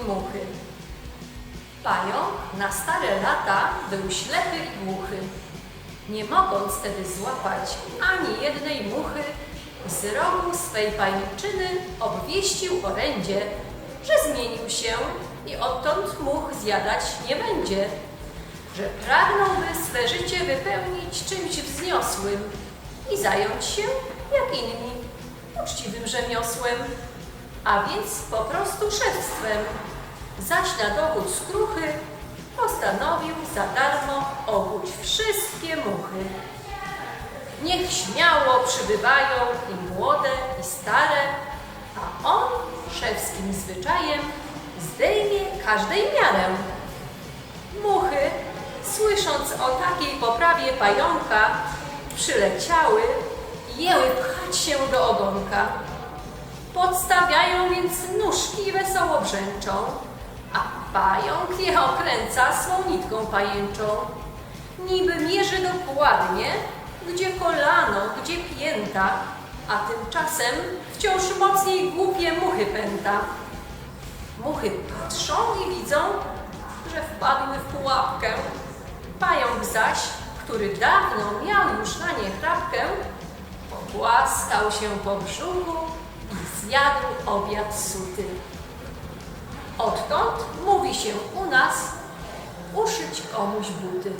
i muchy. Pająk na stare lata był ślepy i głuchy. Nie mogąc wtedy złapać ani jednej muchy, z rogu swej pajęczyny obwieścił orędzie, że zmienił się i odtąd much zjadać nie będzie, że pragnąłby swe życie wypełnić czymś wzniosłym i zająć się, jak inni, uczciwym rzemiosłem, a więc po prostu szewstwem. Zaś na dowód skruchy postanowił za darmo obuć wszystkie muchy. Niech śmiało przybywają i młode, i stare, a on szewskim zwyczajem zdejmie każdej miarę. Muchy, słysząc o takiej poprawie pająka, przyleciały jęły pchać się do ogonka. Podstawiają więc nóżki i wesoło brzęczą, a pająk je okręca swą nitką pajęczą. Niby mierzy dokładnie, gdzie kolano, gdzie pięta, a tymczasem wciąż mocniej głupie muchy pęta. Muchy patrzą i widzą, że wpadły w pułapkę. Pająk zaś, który dawno miał już na nie chrapkę, pogłaskał się po brzuchu zjadł obiad suty. Odtąd mówi się u nas uszyć komuś buty.